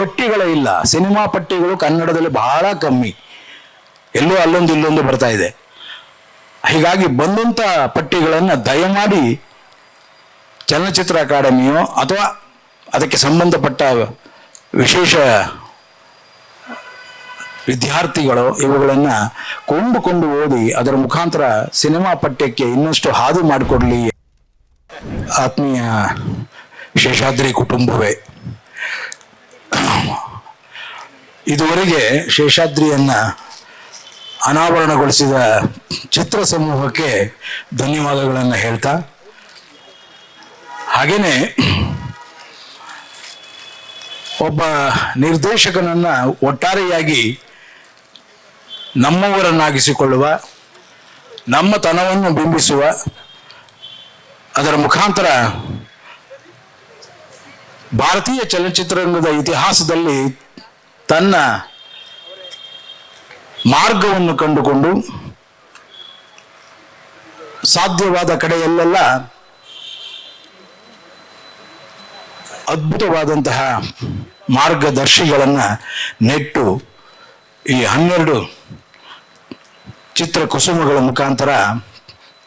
ಪಟ್ಟಿಗಳೇ ಇಲ್ಲ. ಸಿನಿಮಾ ಪಟ್ಟಿಗಳು ಕನ್ನಡದಲ್ಲಿ ಬಹಳ ಕಮ್ಮಿ. ಎಲ್ಲೋ ಅಲ್ಲೊಂದು ಇಲ್ಲೊಂದು ಬರ್ತಾ ಇದೆ. ಹೀಗಾಗಿ ಬಂದಂಥ ಪಟ್ಟಿಗಳನ್ನು ದಯಮಾಡಿ ಚಲನಚಿತ್ರ ಅಕಾಡೆಮಿಯೋ ಅಥವಾ ಅದಕ್ಕೆ ಸಂಬಂಧಪಟ್ಟ ವಿಶೇಷ ವಿದ್ಯಾರ್ಥಿಗಳು ಇವುಗಳನ್ನು ಕೊಂಡುಕೊಂಡು ಓದಿ ಅದರ ಮುಖಾಂತರ ಸಿನಿಮಾ ಪಠ್ಯಕ್ಕೆ ಇನ್ನಷ್ಟು ಹಾದು ಮಾಡಿಕೊಡ್ಲಿ. ಆತ್ಮೀಯ ಶೇಷಾದ್ರಿ ಕುಟುಂಬವೇ. ಇದುವರೆಗೆ ಶೇಷಾದ್ರಿಯನ್ನ ಅನಾವರಣಗೊಳಿಸಿದ ಚಿತ್ರ ಸಮೂಹಕ್ಕೆ ಧನ್ಯವಾದಗಳನ್ನು ಹೇಳ್ತಾ ಹಾಗೆಯೇ ಒಬ್ಬ ನಿರ್ದೇಶಕನನ್ನ ಒಟ್ಟಾರೆಯಾಗಿ ನಮ್ಮವರನ್ನಾಗಿಸಿಕೊಳ್ಳುವ ನಮ್ಮ ತನವನ್ನು ಬಿಂಬಿಸುವ, ಅದರ ಮುಖಾಂತರ ಭಾರತೀಯ ಚಲನಚಿತ್ರರಂಗದ ಇತಿಹಾಸದಲ್ಲಿ ತನ್ನ ಮಾರ್ಗವನ್ನು ಕಂಡುಕೊಂಡು ಸಾಧ್ಯವಾದ ಕಡೆಯಲ್ಲೆಲ್ಲ ಅದ್ಭುತವಾದಂತಹ ಮಾರ್ಗದರ್ಶಿಗಳನ್ನು ನೆಟ್ಟು ಈ ಹನ್ನೆರಡು ಚಿತ್ರ ಕುಸುಮಗಳ ಮುಖಾಂತರ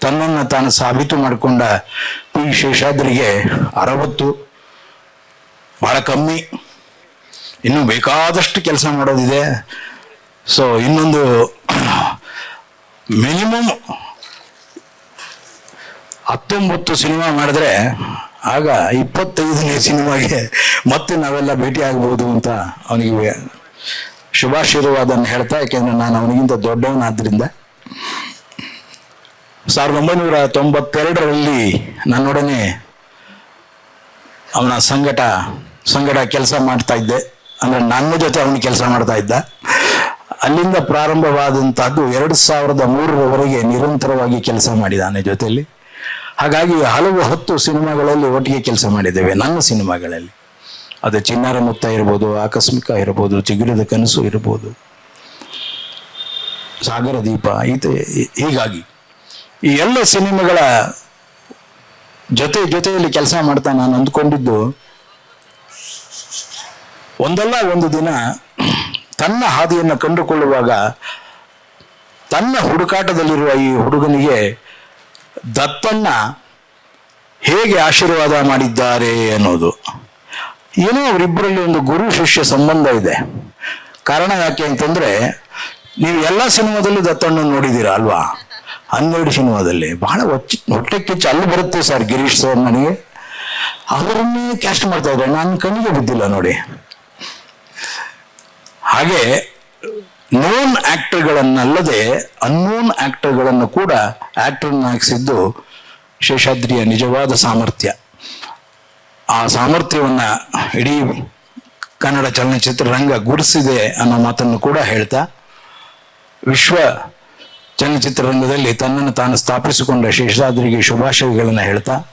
ತನ್ನನ್ನು ತಾನು ಸಾಬೀತು ಮಾಡಿಕೊಂಡ ಪಿ ಶೇಷಾದ್ರಿಗೆ ಅರವತ್ತು, ಬಹಳ ಕಮ್ಮಿ. ಇನ್ನು ಬೇಕಾದಷ್ಟು ಕೆಲಸ ಮಾಡೋದಿದೆ. ಸೊ ಇನ್ನೊಂದು ಮಿನಿಮಮ್ ಹತ್ತೊಂಬತ್ತು ಸಿನಿಮಾ ಮಾಡಿದ್ರೆ ಆಗ ಇಪ್ಪತ್ತೈದನೇ ಸಿನಿಮಾಗೆ ಮತ್ತೆ ನಾವೆಲ್ಲ ಭೇಟಿ ಆಗ್ಬೋದು ಅಂತ ಅವನಿಗೆ ಶುಭಾಶೀರ್ವಾದನ್ನು ಹೇಳ್ತಾ, ಯಾಕೆಂದ್ರೆ ನಾನು ಅವನಿಗಿಂತ ದೊಡ್ಡವನಾದ್ರಿಂದ. ಸಾವಿರದ ಒಂಬೈನೂರ ತೊಂಬತ್ತೆರಡರಲ್ಲಿ ನನ್ನೊಡನೆ ಅವನ ಸಂಗಟ, ಸಂಗಡ ಕೆಲಸ ಮಾಡ್ತಾ ಇದ್ದೆ. ಅಂದ್ರೆ ನನ್ನ ಜೊತೆ ಅವನು ಕೆಲಸ ಮಾಡ್ತಾ ಇದ್ದ. ಅಲ್ಲಿಂದ ಪ್ರಾರಂಭವಾದಂಥದ್ದು ಎರಡು ಸಾವಿರದ ಮೂರರವರೆಗೆ ನಿರಂತರವಾಗಿ ಕೆಲಸ ಮಾಡಿದ್ದಾನೆ ಜೊತೆಯಲ್ಲಿ. ಹಾಗಾಗಿ ಹಲವು ಹತ್ತು ಸಿನಿಮಾಗಳಲ್ಲಿ ಒಟ್ಟಿಗೆ ಕೆಲಸ ಮಾಡಿದ್ದೇವೆ, ನನ್ನ ಸಿನಿಮಾಗಳಲ್ಲಿ. ಅದು ಚಿನ್ನಾರ ಮುತ್ತ ಇರ್ಬೋದು, ಆಕಸ್ಮಿಕ ಇರ್ಬೋದು, ಚಿಗುರದ ಕನಸು ಇರ್ಬೋದು. ಸಾಗರ ದೀಪ, ಈತ ಹೀಗಾಗಿ ಈ ಎಲ್ಲ ಸಿನಿಮಾಗಳ ಜೊತೆ ಜೊತೆಯಲ್ಲಿ ಕೆಲಸ ಮಾಡ್ತಾ ನಾನು ಅಂದ್ಕೊಂಡಿದ್ದು ಒಂದಲ್ಲ ಒಂದು ದಿನ ತನ್ನ ಹಾದಿಯನ್ನು ಕಂಡುಕೊಳ್ಳುವಾಗ ತನ್ನ ಹುಡುಕಾಟದಲ್ಲಿರುವ ಈ ಹುಡುಗನಿಗೆ ದತ್ತನ್ನ ಹೇಗೆ ಆಶೀರ್ವಾದ ಮಾಡಿದ್ದಾರೆ ಅನ್ನೋದು. ಏನೋ ಅವರಿಬ್ಬರಲ್ಲಿ ಒಂದು ಗುರು ಶಿಷ್ಯ ಸಂಬಂಧ ಇದೆ. ಕಾರಣ ಯಾಕೆ ಅಂತಂದ್ರೆ ನೀವು ಎಲ್ಲ ಸಿನಿಮಾದಲ್ಲೂ ದತ್ತಣ್ಣ ನೋಡಿದ್ದೀರಾ ಅಲ್ವಾ? ಹನ್ನೆರಡು ಸಿನಿಮಾದಲ್ಲಿ. ಬಹಳ ಹೊಚ್ಚಿ ಹೊಟ್ಟೆ ಕಿಚ್ಚು ಅಲ್ಲಿ ಬರುತ್ತೆ ಸರ್ ಗಿರೀಶ್ ಸರ್ ನನಗೆ. ಅವರನ್ನೇ ಕ್ಯಾಸ್ಟ್ ಮಾಡ್ತಾ ಇದ್ದಾರೆ. ನಾನು ಕಣ್ಣಿಗೆ ಬಿದ್ದಿಲ್ಲ ನೋಡಿ. ಹಾಗೆ ನೋನ್ ಆಕ್ಟರ್ಗಳನ್ನಲ್ಲದೆ ಅನ್ನೋನ್ ಆಕ್ಟರ್ಗಳನ್ನು ಕೂಡ ಆಕ್ಟರ್ನಾಗಿಸಿದ್ದು ಶೇಷಾದ್ರಿಯ ನಿಜವಾದ ಸಾಮರ್ಥ್ಯ. ಆ ಸಾಮರ್ಥ್ಯವನ್ನ ಇಡೀ ಕನ್ನಡ ಚಲನಚಿತ್ರರಂಗ ಗುರುಸಿದೆ ಅನ್ನೋ ಮಾತನ್ನು ಕೂಡ ಹೇಳ್ತಾ, ವಿಶ್ವ ಚಲನಚಿತ್ರರಂಗದಲ್ಲಿ ತನ್ನನ್ನು ತಾನು ಸ್ಥಾಪಿಸಿಕೊಂಡ ಶೇಷಾದ್ರಿಗೆ ಶುಭಾಶಯಗಳನ್ನು ಹೇಳ್ತಾ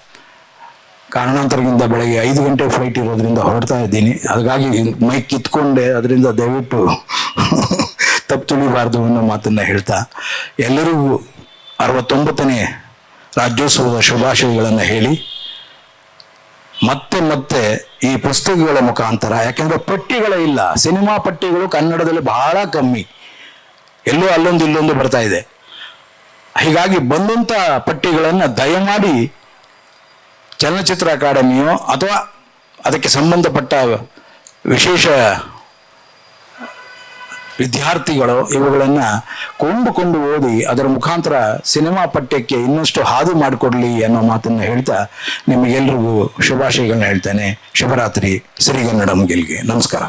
ಕಾರಣಾಂತರದಿಂದ ಬೆಳಗ್ಗೆ ಐದು ಗಂಟೆ ಫ್ಲೈಟ್ ಇರೋದ್ರಿಂದ ಹೊರಡ್ತಾ ಇದ್ದೀನಿ. ಹಾಗಾಗಿ ಮೈಕ್ ಕಿತ್ಕೊಂಡೆ, ಅದರಿಂದ ದಯವಿಟ್ಟು ತಪ್ಪು ತುಳಿಬಾರ್ದು ಅನ್ನೋ ಮಾತನ್ನು ಹೇಳ್ತಾ ಎಲ್ಲರಿಗೂ ಅರವತ್ತೊಂಬತ್ತನೇ ರಾಜ್ಯೋತ್ಸವದ ಶುಭಾಶಯಗಳನ್ನು ಹೇಳಿ, ಮತ್ತೆ ಮತ್ತೆ ಈ ಪುಸ್ತಕಗಳ ಮುಖಾಂತರ, ಯಾಕೆಂದ್ರೆ ಪಟ್ಟಿಗಳೇ ಇಲ್ಲ, ಸಿನಿಮಾ ಪಟ್ಟಿಗಳು ಕನ್ನಡದಲ್ಲಿ ಬಹಳ ಕಮ್ಮಿ. ಎಲ್ಲೋ ಅಲ್ಲೊಂದು ಇಲ್ಲೊಂದು ಬರ್ತಾ ಇದೆ. ಹೀಗಾಗಿ ಬಂದಂತ ಪಟ್ಟಿಗಳನ್ನು ದಯಮಾಡಿ ಚಲನಚಿತ್ರ ಅಕಾಡೆಮಿಯೋ ಅಥವಾ ಅದಕ್ಕೆ ಸಂಬಂಧಪಟ್ಟ ವಿಶೇಷ ವಿದ್ಯಾರ್ಥಿಗಳು ಇವುಗಳನ್ನು ಕೊಂಡುಕೊಂಡು ಓದಿ ಅದರ ಮುಖಾಂತರ ಸಿನಿಮಾ ಪಠ್ಯಕ್ಕೆ ಇನ್ನಷ್ಟು ಹಾದು ಮಾಡಿಕೊಡ್ಲಿ ಅನ್ನೋ ಮಾತನ್ನು ಹೇಳ್ತಾ ನಿಮಗೆಲ್ರಿಗೂ ಶುಭಾಶಯಗಳನ್ನ ಹೇಳ್ತೇನೆ. ಶುಭರಾತ್ರಿ. ಸಿರಿಗನ್ನಡಂ ಗೆಲ್ಗೆ ನಮಸ್ಕಾರ.